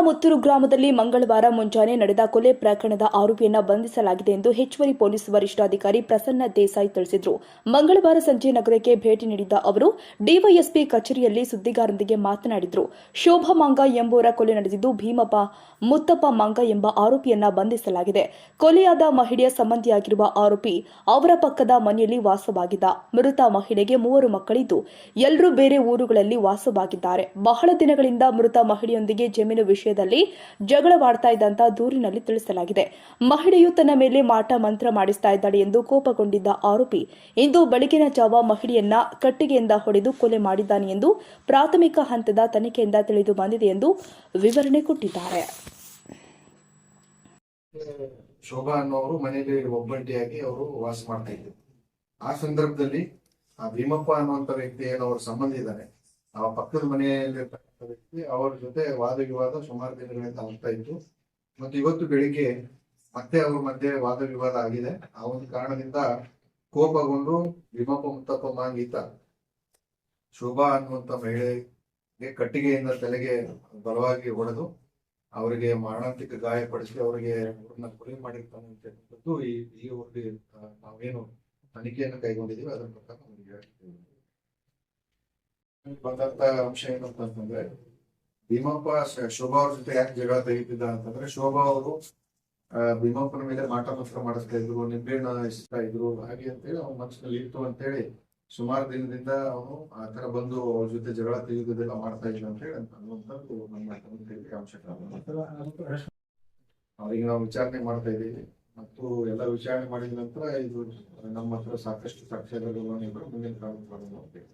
ಮುತ್ತೂರು ಗ್ರಾಮದಲ್ಲಿ ಮಂಗಳವಾರ ಮುಂಜಾನೆ ನಡೆದ ಕೊಲೆ ಪ್ರಕರಣದ ಆರೋಪಿಯನ್ನು ಬಂಧಿಸಲಾಗಿದೆ ಎಂದು ಹೆಚ್ಚುವರಿ ಪೊಲೀಸ್ ವರಿಷ್ಠಾಧಿಕಾರಿ ಪ್ರಸನ್ನ ದೇಸಾಯಿ ತಿಳಿಸಿದರು. ಮಂಗಳವಾರ ಸಂಜೆ ನಗರಕ್ಕೆ ಭೇಟಿ ನೀಡಿದ್ದ ಅವರು, ಡಿವೈಎಸ್ಪಿ ಕಚೇರಿಯಲ್ಲಿ ಸುದ್ದಿಗಾರರೊಂದಿಗೆ ಮಾತನಾಡಿದರು. ಶೋಭಾ ಮಂಗ ಎಂಬುವರ ಕೊಲೆ ನಡೆದಿದ್ದು ಭೀಮಪ್ಪ ಮುತ್ತಪ್ಪ ಮಂಗ ಎಂಬ ಆರೋಪಿಯನ್ನ ಬಂಧಿಸಲಾಗಿದೆ. ಕೊಲೆಯಾದ ಮಹಿಳೆಯ ಸಂಬಂಧಿಯಾಗಿರುವ ಆರೋಪಿ ಅವರ ಪಕ್ಕದ ಮನೆಯಲ್ಲಿ ವಾಸವಾಗಿದ್ದ. ಮೃತ ಮಹಿಳೆಗೆ ಮೂವರು ಮಕ್ಕಳಿದ್ದು. ಎಲ್ಲರೂ ಬೇರೆ ಊರುಗಳಲ್ಲಿ ವಾಸವಾಗಿದ್ದಾರೆ. ಬಹಳ ದಿನಗಳಿಂದ ಮೃತ ಮಹಿಳೆಯೊಂದಿಗೆ ಜಮೀನು ವಿಷಯದಲ್ಲಿ ಜಗಳವಾಡ್ತಾ ಇದ್ದಂತ ದೂರಿನಲ್ಲಿ ತಿಳಿಸಲಾಗಿದೆ. ಮಹಿಳೆಯು ತನ್ನ ಮೇಲೆ ಮಾಟ ಮಂತ್ರ ಮಾಡಿಸ್ತಾ ಇದ್ದಾಳೆ ಎಂದು ಕೋಪಗೊಂಡಿದ್ದ ಆರೋಪಿ ಇಂದು ಬೆಳಗಿನ ಜಾವ ಮಹಿಳೆಯನ್ನ ಕಟ್ಟಿಗೆಯಿಂದ ಹೊಡೆದು ಕೊಲೆ ಮಾಡಿದ್ದಾನೆ ಎಂದು ಪ್ರಾಥಮಿಕ ಹಂತದ ತನಿಖೆಯಿಂದ ತಿಳಿದು ಬಂದಿದೆ ಎಂದು ವಿವರಣೆ ಕೊಟ್ಟಿದ್ದಾರೆ. ಶೋಭಾ ಅನ್ನೋರು ಮನೆಯಲ್ಲಿ ಒಬ್ಬಂಟಿಯಾಗಿ ಅವರು ವಾಸ ಮಾಡ್ತಾ ಇದ್ರು ಆ ಸಂದರ್ಭದಲ್ಲಿ ಆ ಭೀಮಪ್ಪ ಅನ್ನುವಂತ ವ್ಯಕ್ತಿ ಏನು ಅವ್ರ ಸಂಬಂಧ ಇದ್ದಾನೆ. ಆ ಪಕ್ಕದ ಮನೆಯಲ್ಲಿರ್ತಕ್ಕಂಥ ವ್ಯಕ್ತಿ ಅವರ ಜೊತೆ ವಾದ ವಿವಾದ ಸುಮಾರು ದಿನಗಳಿಂದ ಆಗ್ತಾ ಇತ್ತು. ಮತ್ತು ಇವತ್ತು ಬೆಳಿಗ್ಗೆ ಮತ್ತೆ ಅವ್ರ ಮಧ್ಯೆ ವಾದ ವಿವಾದ ಆಗಿದೆ. ಆ ಒಂದು ಕಾರಣದಿಂದ ಕೋಪಗೊಂಡು ಭೀಮಪ್ಪ ಮುತ್ತಪ್ಪ ಮಾಂಗೀತ ಶೋಭಾ ಅನ್ನುವಂತ ಮಹಿಳೆಗೆ ಕಟ್ಟಿಗೆಯಿಂದ ತಲೆಗೆ ಬಲವಾಗಿ ಹೊಡೆದು ಅವರಿಗೆ ಮಾರಣಾಂತಿಕ ಗಾಯಪಡಿಸಿ ಅವರಿಗೆ ಅವ್ರನ್ನ ಕೊಲೆ ಮಾಡಿರ್ತಾನೆ ಅಂತ ಹೇಳುವಂಥದ್ದು ಈ ಈ ಒಂದು ಆ, ನಾವೇನು ತನಿಖೆಯನ್ನು ಕೈಗೊಂಡಿದ್ದೀವಿ. ಅದರ ಪ್ರಕಾರ ನಮಗೆ ಹೇಳ್ತೀವಿ ಬಂದಂತ ಅಂಶ ಏನಂತಂದ್ರೆ ಭೀಮಪ್ಪ ಶೋಭಾ ಅವ್ರ ಜೊತೆ ಯಾಕೆ ಜಗಳ ತೆಗಿತಿದ್ದ ಅಂತಂದ್ರೆ ಶೋಭಾ ಅವರು ಭೀಮಪ್ಪನ ಮೇಲೆ ಮಾಟ ಮಾಡಿಸ್ತಾ ಇದ್ರು, ನಿಂಬೆಹಣ್ಣ ಇಸ್ತಾ ಇದ್ರು, ಹಾಗೆ ಅಂತೇಳಿ ಅವ್ನ ಮನಸ್ಸಿನಲ್ಲಿ ಇತ್ತು ಅಂತೇಳಿ ಸುಮಾರು ದಿನದಿಂದ ಅವನು ಆ ತರ ಬಂದು ಅವ್ರ ಜೊತೆ ಜಗಳ ತೆಗೆದುದೆಲ್ಲ ಮಾಡ್ತಾ ಇದ್ದ ಅಂತ ಹೇಳಿ ನಮ್ಮ ಅಂಶಗಳು ಅವ್ರಿಗೆ ನಾವು ವಿಚಾರಣೆ ಮಾಡ್ತಾ ಇದ್ದೀವಿ. ಮತ್ತು ಎಲ್ಲ ವಿಚಾರಣೆ ಮಾಡಿದ ನಂತರ ಇದು ನಮ್ಮ ಹತ್ರ ಸಾಕಷ್ಟು ಸಾಕ್ಷ್ಯಗಳು ಇದ್ರು ಮುಂದಿನ ತಗೊಂಡು ಹೋಗ್ತೀವಿ